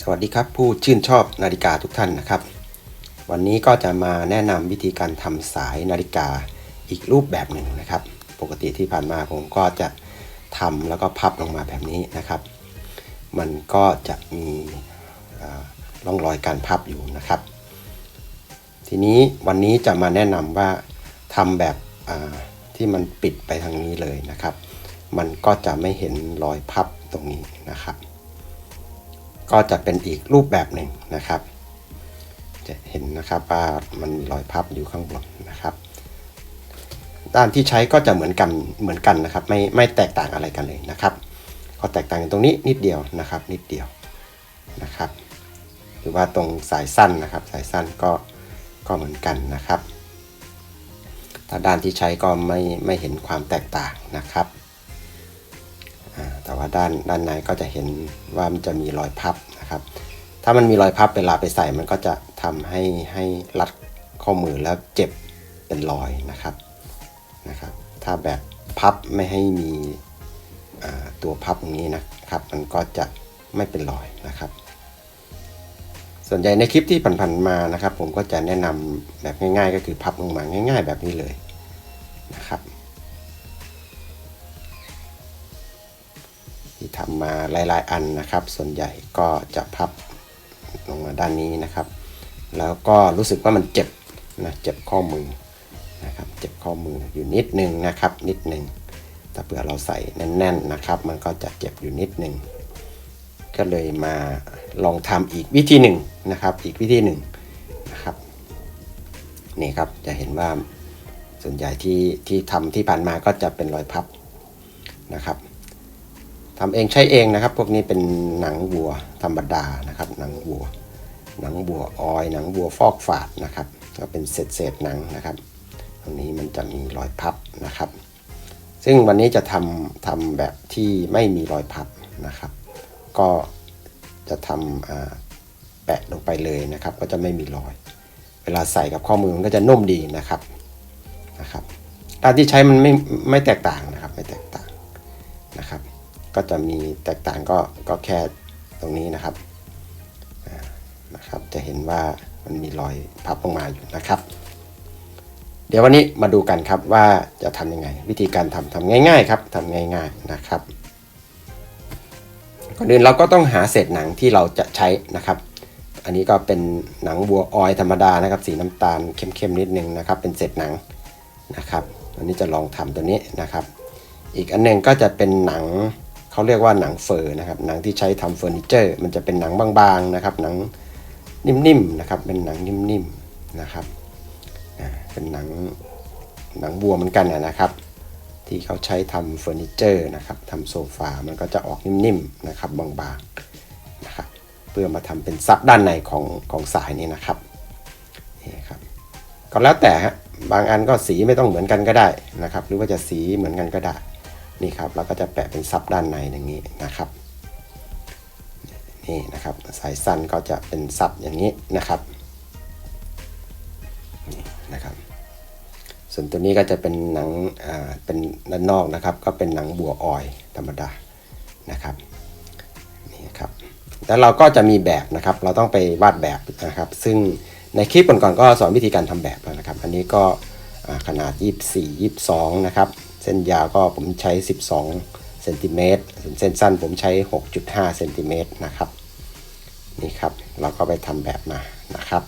สวัสดีครับผู้ชื่นชอบนาฬิกาทุกท่านนะครับ วันนี้ก็จะมาแนะนำวิธีการทำสายนาฬิกาอีกรูปแบบหนึ่งนะครับ ปกติที่ผ่านมาผมก็จะทำแล้วก็พับลงมาแบบนี้นะครับ มันก็จะมีร่องรอยการพับอยู่นะครับ ทีนี้วันนี้จะมาแนะนำว่าทำแบบที่มันปิดไปทางนี้เลยนะครับ มันก็จะไม่เห็นรอยพับตรงนี้นะครับ ก็จะเป็นอีกรูปแบบหนึ่งนะครับ จะเห็นนะครับว่ามันมีรอยพับอยู่ข้างบนนะครับ ด้านที่ใช้ก็จะเหมือนกันเหมือนกันนะครับ ไม่ไม่แตกต่างอะไรกันเลยนะครับก็แตกต่างกันตรงนี้นิดเดียวนะครับ นิดเดียวนะครับ หรือว่าตรงสายสั้นนะครับ สายสั้นก็ก็เหมือนกันนะครับถ้าด้านที่ใช้ก็ไม่ไม่เห็นความแตกต่างนะครับแต่ว่าด้านด้านในก็จะเห็นว่ามันจะมีรอยพับ นะครับ ถ้ามันมีรอยพับเวลาไปใส่มันก็จะทำให้ให้รัดข้อมือแล้วเจ็บเป็นรอยนะครับนะครับ ถ้าแบบพับไม่ให้มีตัวพับตรงนี้นะครับ มันก็จะไม่เป็นรอยนะครับ ส่วนใหญ่ในคลิปที่ผ่านๆมานะครับ ผมก็จะแนะนำแบบง่าย ๆ ก็คือพับลงมาง่าย ๆ แบบนี้เลยนะครับ ที่ทำมาหลาย ๆ อันนะครับ ส่วนใหญ่ก็จะพับลงมาด้านนี้นะครับ แล้วก็รู้สึกว่ามันเจ็บนะเจ็บข้อมือนะครับ เจ็บข้อมืออยู่นิดนึงนะครับ นิดนึงถ้าเผื่อเราใส่แน่น ๆ นะครับ มันก็จะเจ็บอยู่นิดนึงก็เลยมาลองทำอีกวิธีหนึ่งนะครับ อีกวิธีหนึ่งนะครับนี่ครับจะเห็นว่าส่วนใหญ่ที่ที่ทำที่ผ่านมาก็จะเป็นรอยพับนะครับ ทำเองใช้เองนะครับ พวกนี้เป็นหนังวัวธรรมดานะครับ หนังวัว หนังวัวออย หนังวัวฟอกฝาดนะครับ ก็เป็นเศษเศษหนังนะครับ ตรงนี้มันจะมีรอยพับนะครับ ซึ่งวันนี้จะทำทำแบบที่ไม่มีรอยพับนะครับ ก็จะทำแปะลงไปเลยนะครับ ก็จะไม่มีรอย เวลาใส่กับข้อมือมันก็จะนุ่มดีนะครับนะครับด้านที่ใช้มันไม่ไม่แตกต่างนะครับ ไม่แตกต่างนะครับ ก็จะมีแตกต่างก็ก็แค่ตรงนี้นะครับนะครับ จะเห็นว่ามันมีรอยพับลงมาอยู่นะครับ เดี๋ยววันนี้มาดูกันครับว่าจะทำยังไง วิธีการทำทำง่าย ๆ ครับทำง่าย ๆนะครับก่อนอื่นเราก็ต้องหาเศษหนังที่เราจะใช้นะครับ อันนี้ก็เป็นหนังวัวออยธรรมดานะครับ สีน้ำตาลเข้มๆนิดนึงนะครับ เป็นเศษหนังนะครับอันนี้จะลองทำตัวนี้นะครับ อีกอันหนึงก็จะเป็นหนัง เขาเรียกว่าหนังเฟอร์นะครับหนังที่ใช้ทำเฟอร์นิเจอร์มันจะเป็นหนังบางๆนะครับหนังนิ่มๆนะครับเป็นหนังนิ่มๆนะครับเป็นหนังหนังวัวเหมือนกันนะนะครับ ที่เขาใช้ทำเฟอร์นิเจอร์นะครับทำโซฟามันก็จะออกนิ่มๆนะครับบางๆนะครับเพื่อมาทำเป็นซับด้านในของของสายนี้นะครับนี่ครับก็แล้วแต่ฮะบางอันก็สีไม่ต้องเหมือนกันก็ได้นะครับ หรือว่าจะสีเหมือนกันก็ได้ นี่ครับเราก็จะแปะเป็นซับด้านในอย่างนี้นะครับนี่นะครับสายสั้นก็จะเป็นซับอย่างนี้นะครับนี่นะครับ ส่วนตัวนี้ก็จะเป็นหนังอ่าเป็นด้านนอกนะครับ ก็เป็นหนังบัวออยธรรมดานะครับนี่ครับแล้วเราก็จะมีแบบนะครับ เราต้องไปวาดแบบนะครับ ซึ่งในคลิปก่อนๆก็สอนวิธีการทำแบบแล้วนะครับ อันนี้ก็อ่าขนาด 24 22 นะครับ เส้นยาวก็ผมใช้ 12เซนติเมตรส่วนเส้นสั้นผมใช้ 6.5เซนติเมตรนะครับนี่ครับเราก็ไปทำแบบมานะครับ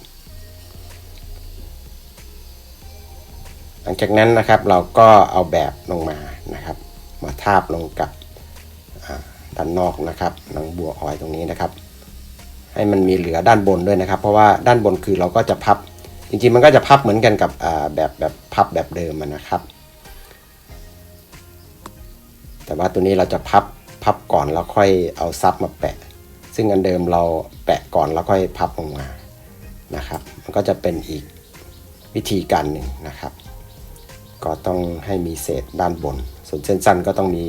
หลังจากนั้นนะครับเราก็เอาแบบลงมานะครับ มาทาบลงกับด้านนอกนะครับหนังบัวออยตรงนี้นะครับ ให้มันมีเหลือด้านบนด้วยนะครับ เพราะว่าด้านบนคือเราก็จะพับจริงๆมันก็จะพับเหมือนกันกับแบบแบบพับแบบเดิมนะครับ แต่ว่าตัวนี้เราจะพับพับก่อนแล้วค่อยเอาซับมาแปะ ซึ่งอันเดิมเราแปะก่อนแล้วค่อยพับลงมานะครับ มันก็จะเป็นอีกวิธีการหนึ่งนะครับ ก็ต้องให้มีเศษด้านบน ส่วนเส้นสั้นก็ต้องมี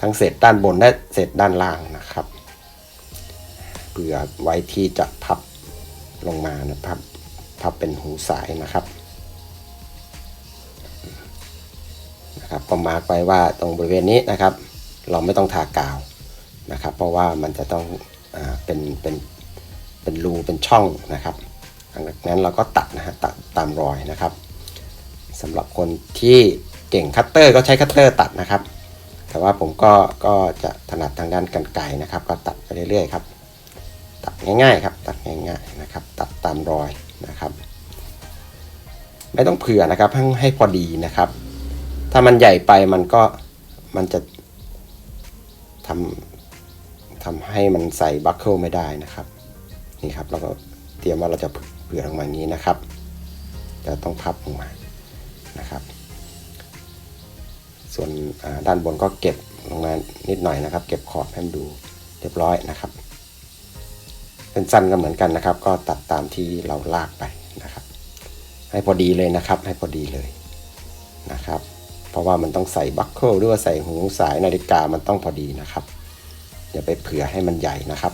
ทั้งเศษด้านบนและเศษด้านล่างนะครับเพื่อไว้ที่จะพับลงมานะครับพับเป็นหูสายนะครับ นะครับก็มาร์กไว้ว่าตรงบริเวณนี้นะครับ เราไม่ต้องทากาวนะครับ เพราะว่ามันจะต้องอเป็นเป็นเป็นรูเป็นช่องนะครับหลังจากนั้นเราก็ตัดนะฮะตัดตามรอยนะครับสำหรับคนที่เก่งคัตเตอร์ก็ใช้คัตเตอร์ตัดนะครับ แต่ว่าผมก็ก็จะถนัดทางด้านกันไกรนะครับ ก็ตัดไปเรื่อยๆครับตัดง่ายๆครับตัดง่ายๆนะครับ ตัดตามรอยนะครับ ไม่ต้องเผื่อนะครับให้ให้พอดีนะครับ ถ้ามันใหญ่ไปมันก็มันจะทำทำให้มันใส่บัคเกิลไม่ได้นะครับนี่ครับเราก็เตรียมว่าเราจะเผื่อลงมาอย่างนี้นะครับจะต้องพับลงมานะครับ ส่วนด้านบนก็เก็บลงมานิดหน่อยนะครับ เก็บขอบให้มันดูเรียบร้อยนะครับเป็นสั้นก็เหมือนกันนะครับ ก็ตัดตามที่เราลากไปนะครับ ให้พอดีเลยนะครับ ให้พอดีเลยนะครับ เพราะว่ามันต้องใส่บัคเกิลหรือว่าใส่หูสายนาฬิกามันต้องพอดีนะครับอย่าไปเผื่อให้มันใหญ่นะครับ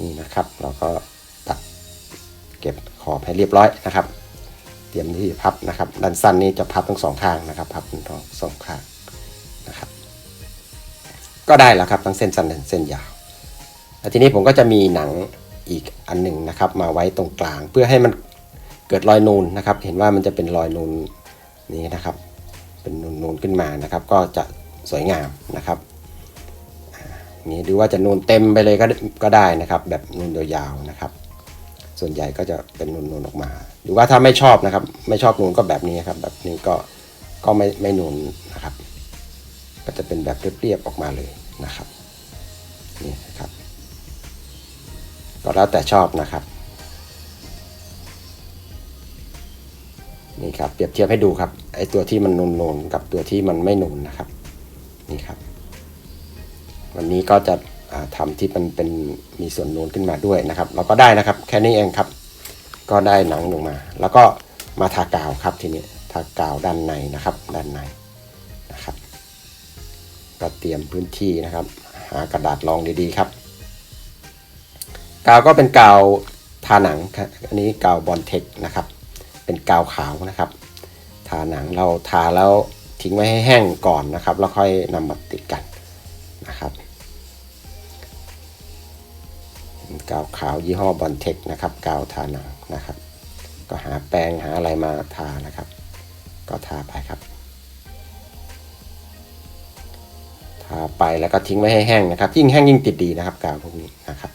นี่นะครับเราก็ตัดเก็บขอบให้เรียบร้อยนะครับ เตรียมที่พับนะครับด้านสั้นนี้จะพับทั้งสองข้างนะครับ พับทั้งสองข้างนะครับ ก็ได้แล้วครับทั้งเส้นสั้นและเส้นยาวแล้วทีนี้ผมก็จะมีหนัง อีกอันหนึ่งนะครับมาไว้ตรงกลาง เพื่อให้มันเกิดรอยนูนนะครับ เห็นว่ามันจะเป็นรอยนูนนี้นะครับ เป็นนูนๆขึ้นมานะครับ ก็จะสวยงามนะครับนี่หรือว่าจะนูนเต็มไปเลยก็ก็ได้นะครับ แบบนูนยาวๆนะครับ ส่วนใหญ่ก็จะเป็นนูนๆออกมา หรือว่าถ้าไม่ชอบนะครับ ไม่ชอบนูนก็แบบนี้ครับ แบบนี้ก็ก็ไม่ไม่นูนนะครับ ก็จะเป็นแบบเรียบๆออกมาเลยนะครับนี่ครับ ก็แล้วแต่ชอบนะครับ นี่ครับเปรียบเทียบให้ดูครับไอตัวที่มันนูนๆกับตัวที่มันไม่นูนนะครับนี่ครับ วันนี้ก็จะอ่าทำที่มันเป็นมีส่วนนูนขึ้นมาด้วยนะครับ เราก็ได้นะครับ แค่นี้เองครับ ก็ได้หนังลงมา แล้วก็มาทากาวครับทีนี้ทากาวด้านในนะครับ ด้านในนะครับ ก็เตรียมพื้นที่นะครับ หากระดาษรองดีๆครับ กาวก็เป็นกาวทาหนังครับอันนี้กาวบอลเทคนะครับ เป็นกาวขาวนะครับ ทาหนังเราทาแล้วทิ้งไว้ให้แห้งก่อนนะครับ แล้วค่อยนำมาติดกันนะครับกาวขาวยี่ห้อบอลเทคนะครับกาวทาหนังนะครับ ก็หาแปรงหาอะไรมาทานะครับ ก็ทาไปครับทาไปแล้วก็ทิ้งไว้ให้แห้งนะครับ ยิ่งแห้งยิ่งติดดีนะครับกาวพวกนี้นะครับ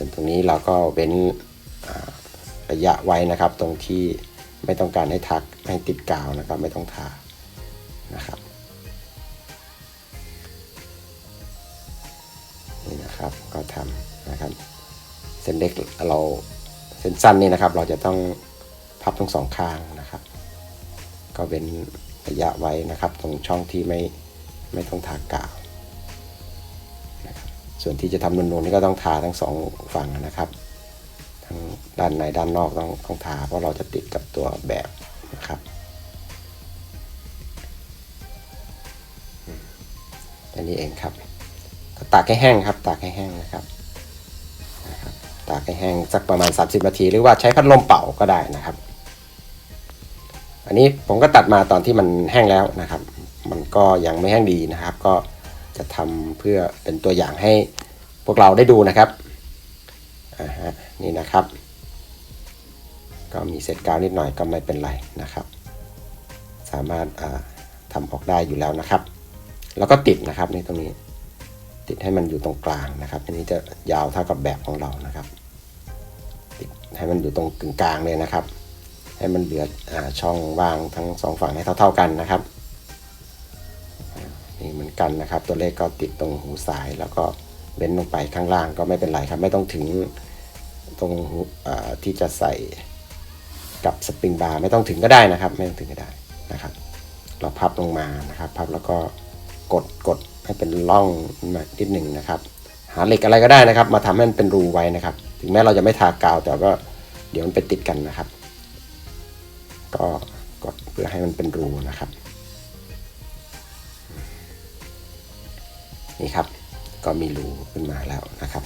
ส่วนตรงนี้เราก็เว้นระยะไว้นะครับ ตรงที่ไม่ต้องการให้ทักให้ติดกาวนะครับ ไม่ต้องทานะครับนี่นะครับก็ทำนะครับ เส้นเล็กเราเส้นสั้นนี่นะครับ เราจะต้องพับทั้งสองข้างนะครับ ก็เป็นระยะไว้นะครับ ตรงช่องที่ไม่ไม่ต้องทากาว ส่วนที่จะทำนูนๆนี่ก็ต้องทาทั้งสองฝั่งนะครับทั้งด้านในด้านนอกต้องต้องทาเพราะเราจะติดกับตัวแบบนะครับอันนี้เองครับตากให้แห้งครับ ตากให้แห้งนะครับนะครับตากให้แห้งสักประมาณ 30 นาที หรือว่าใช้พัดลมเป่าก็ได้นะครับ อันนี้ผมก็ตัดมาตอนที่มันแห้งแล้วนะครับ มันก็ยังไม่แห้งดีนะครับ ก็ จะทำเพื่อเป็นตัวอย่างให้พวกเราได้ดูนะครับอ่าฮะนี่นะครับ ก็มีเศษกาวนิดหน่อยก็ไม่เป็นไรนะครับ สามารถอ่าทำออกได้อยู่แล้วนะครับ แล้วก็ติดนะครับนี่ตรงนี้ติดให้มันอยู่ตรงกลางนะครับ อันนี้จะยาวเท่ากับแบบของเรานะครับ ติดให้มันอยู่ตรงกึ่งกลางเลยนะครับ ให้มันเหลืออช่องว่างทั้งสองฝั่งให้เท่า ๆกันนะครับ นี่เหมือนกันนะครับ ตัวเลขก็ติดตรงหูสาย แล้วก็เว้นลงไปข้างล่างก็ไม่เป็นไรครับ ไม่ต้องถึงตรงหูที่จะใส่กับสปริงบาร์ไม่ต้องถึงก็ได้นะครับ ไม่ต้องถึงก็ได้นะครับ เราพับลงมานะครับพับแล้วก็กดกดให้เป็นร่องมานิดหนึ่งนะครับ หาเหล็กอะไรก็ได้นะครับ มาทำให้มันเป็นรูไว้นะครับ ถึงแม้เราจะไม่ทากาวแต่ก็เดี๋ยวมันไปติดกันนะครับ ก็กดเพื่อให้มันเป็นรูนะครับ นี่ครับ ก็มีรูขึ้นมาแล้วนะครับ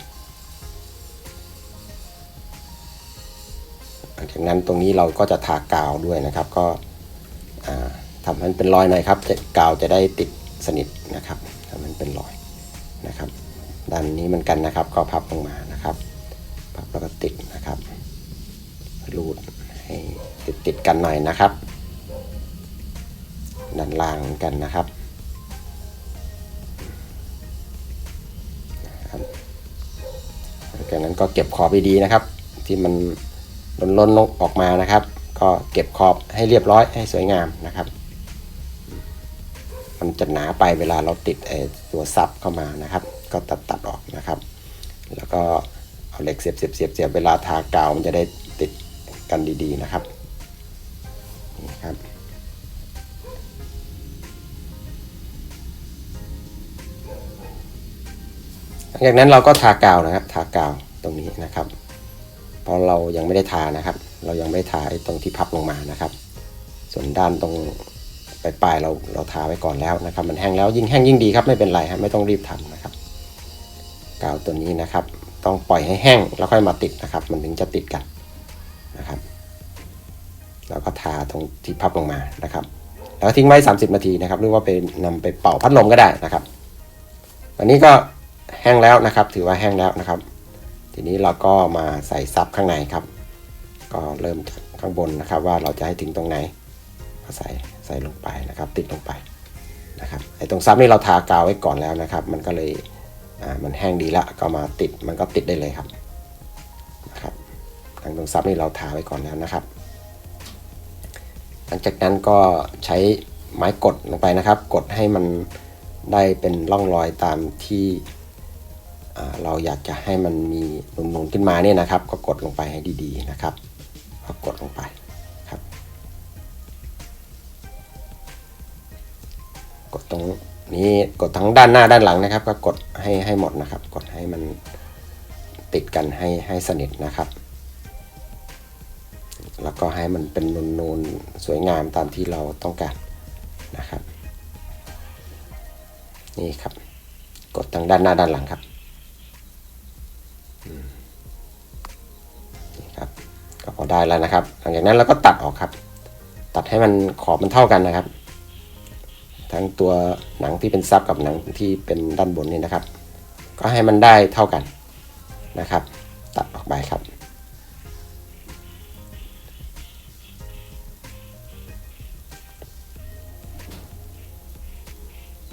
หลังจากนั้นตรงนี้เราก็จะทากาวด้วยนะครับ ก็ทำให้มันเป็นรอยหน่อยครับกาวจะได้ติดสนิทนะครับถ้มันเป็นรอยนะครับ ด้านนี้เหมือนกันนะครับ ก็พับลงมานะครับ พับแล้วก็ติดนะครับ รูดให้ติดติดกันหน่อยนะครับ ด้านล่างกันนะครับ นั้นก็เก็บขอบดีๆนะครับ ที่มันล้นๆลงออกมานะครับ ก็เก็บขอบให้เรียบร้อยให้สวยงามนะครับ มันจะหนาไปเวลาเราติดไอ้ตัวซับเข้ามานะครับ ก็ตัดตัดออกนะครับ แล้วก็เอาเหล็กเสียบเสียบเสียบเสียบเวลาทากาวมันจะได้ติดกันดีๆนะครับนี่ครับหลังจากนั้นเราก็ทากาวนะครับ ทากาว ตรงนี้นะครับ เพราะเรายังไม่ได้ทานะครับ เรายังไม่ได้ทาไอ้ตรงที่พับลงมานะครับ ส่วนด้านตรงปลายๆเราเราทาไว้ก่อนแล้วนะครับ มันแห้งแล้วยิ่งแห้งยิ่งดีครับไม่เป็นไรครับไม่ต้องรีบทำนะครับกาวตัวนี้นะครับ ต้องปล่อยให้แห้งแล้วค่อยมาติดนะครับ มันถึงจะติดกันนะครับแล้วก็ทาตรงที่พับลงมานะครับ แล้วทิ้งไว้ 30 นาทีนะครับ หรือว่าไปนำไปเป่าพัดลมก็ได้นะครับ อันนี้ก็แห้งแล้วนะครับ ถือว่าแห้งแล้วนะครับ ทีนี้เราก็มาใส่ซับข้างในครับ ก็เริ่มจากข้างบนนะครับ ว่าเราจะให้ถึงตรงไหนก็ใส่ใส่ลงไปนะครับ ติดลงไปนะครับไอ้ตรงซับนี่เราทากาวไว้ก่อนแล้วนะครับ มันก็เลยอ่ามันแห้งดีล้วก็มาติดมันก็ติดได้เลยครับนะครับทางตรงซับนี่เราทาไว้ก่อนแล้วนะครับ หลังจากนั้นก็ใช้ไม้กดลงไปนะครับ กดให้มันได้เป็นร่องรอยตามที่ เราอยากจะให้มันมีนูนๆขึ้นมาเนี่ยนะครับ ก็กดลงไปให้ดีๆนะครับก็กดลงไปครับ กดตรงนี้กดทั้งด้านหน้าด้านหลังนะครับ ก็กดให้ให้หมดนะครับ กดให้มันติดกันให้ให้สนิทนะครับ แล้วก็ให้มันเป็นนูนๆสวยงามตามที่เราต้องการนะครับ นี่ครับ กดทั้งด้านหน้าด้านหลังครับ นี่ครับก็พอได้แล้วนะครับ หลังจากนั้นเราก็ตัดออกครับ ตัดให้มันขอบมันเท่ากันนะครับ ทั้งตัวหนังที่เป็นซับกับหนังที่เป็นด้านบนนี่นะครับ ก็ให้มันได้เท่ากันนะครับ ตัดออกไปครับ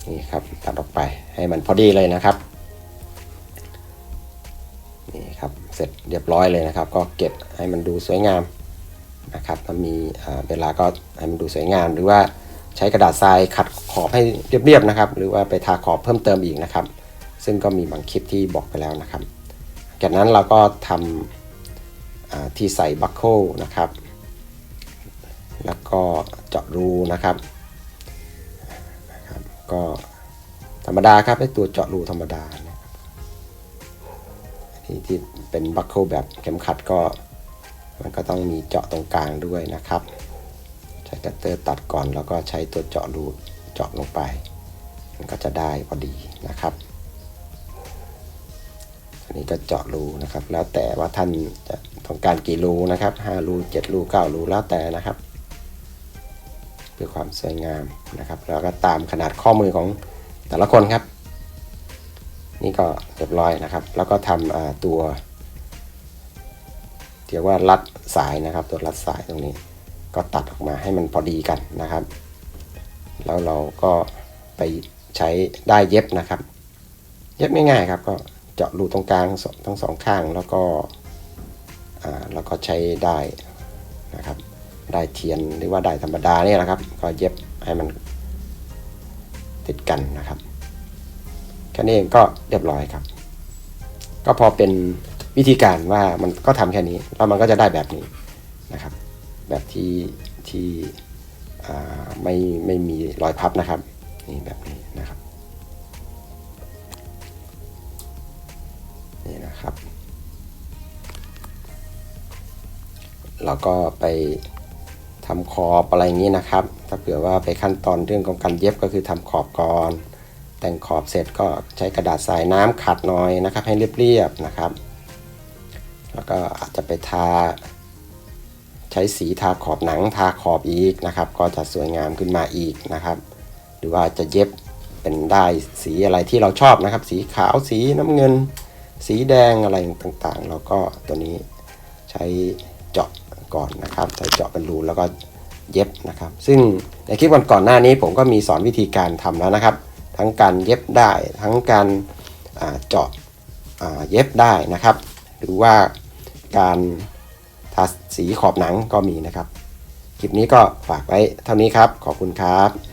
นี่ครับตัดออกไปให้มันพอดีเลยนะครับ นี่ครับเสร็จเรียบร้อยเลยนะครับ ก็เก็บให้มันดูสวยงามนะครับถ้ามีเวลาก็ให้มันดูสวยงาม หรือว่าใช้กระดาษทรายขัดขอบให้เรียบๆนะครับ หรือว่าไปทาขอบเพิ่มเติมอีกนะครับ ซึ่งก็มีบางคลิปที่บอกไปแล้วนะครับ จากนั้นเราก็ทำที่ใส่บัคเกิลนะครับ แล้วก็เจาะรูนะครับนะครับก็ธรรมดาครับไอตัวเจาะรูธรรมดา ที่ที่เป็นบัคเกิลแบบเข็มขัดก็ มันก็ต้องมีเจาะตรงกลางด้วยนะครับ ใช้กัตเตอร์ตัดก่อนแล้วก็ใช้ตัวเจาะรูเจาะลงไป มันก็จะได้พอดีนะครับ อันนี้ก็เจาะรูนะครับ แล้วแต่ว่าท่านจะต้องการกี่รูนะครับ5รู7รู9รูแล้วแต่นะครับเพื่อความสวยงามนะครับ แล้วก็ตามขนาดข้อมือของแต่ละคนครับ นี่ก็เรียบร้อยนะครับ แล้วก็ทำตัวเรียกว่ารัดสายนะครับ ตัวรัดสายตรงนี้ ก็ตัดออกมาให้มันพอดีกันนะครับ แล้วเราก็ไปใช้ได้เย็บนะครับ เย็บง่ายๆครับ ก็เจาะรูตรงกลางทั้งสองข้างแล้วก็แล้วก็ใช้ได้นะครับ ได้เทียนหรือว่าได้ธรรมดาเนี่ยนะครับ ก็เย็บให้มันติดกันนะครับ ค่นี้เองก็เรียบร้อยครับ ก็พอเป็นวิธีการว่ามันก็ทำแค่นี้แล้วมันก็จะได้แบบนี้นะครับ แบบที่ที่ไม่ไม่มีรอยพับนะครับนี่แบบนี้นะครับนี่นะครับ เราก็ไปทำขอบอะไรอย่างนี้นะครับ ถ้าเผื่อว่าไปขั้นตอนเรื่องของการเย็บก็คือทำขอบก่อน แต่งขอบเสร็จก็ใช้กระดาษทรายน้ำขัดหน่อยนะครับ ให้เรียบๆนะครับ แล้วก็อาจจะไปทา ใช้สีทาขอบหนังทาขอบอีกนะครับ ก็จะสวยงามขึ้นมาอีกนะครับ หรือว่าจะเย็บเป็นได้สีอะไรที่เราชอบนะครับ สีขาวสีน้ำเงิน สีแดงอะไรต่างๆเราก็ตัวนี้ใช้เจาะก่อนนะครับ ใช้เจาะเป็นรูแล้วก็เย็บนะครับ ซึ่งในคลิปวันก่อนหน้านี้ผมก็มีสอนวิธีการทำแล้วนะครับ ทั้งการเย็บได้ ทั้งการเจาะเย็บได้นะครับ หรือว่าการทาสีขอบหนังก็มีนะครับ คลิปนี้ก็ฝากไว้เท่านี้ครับ ขอบคุณครับ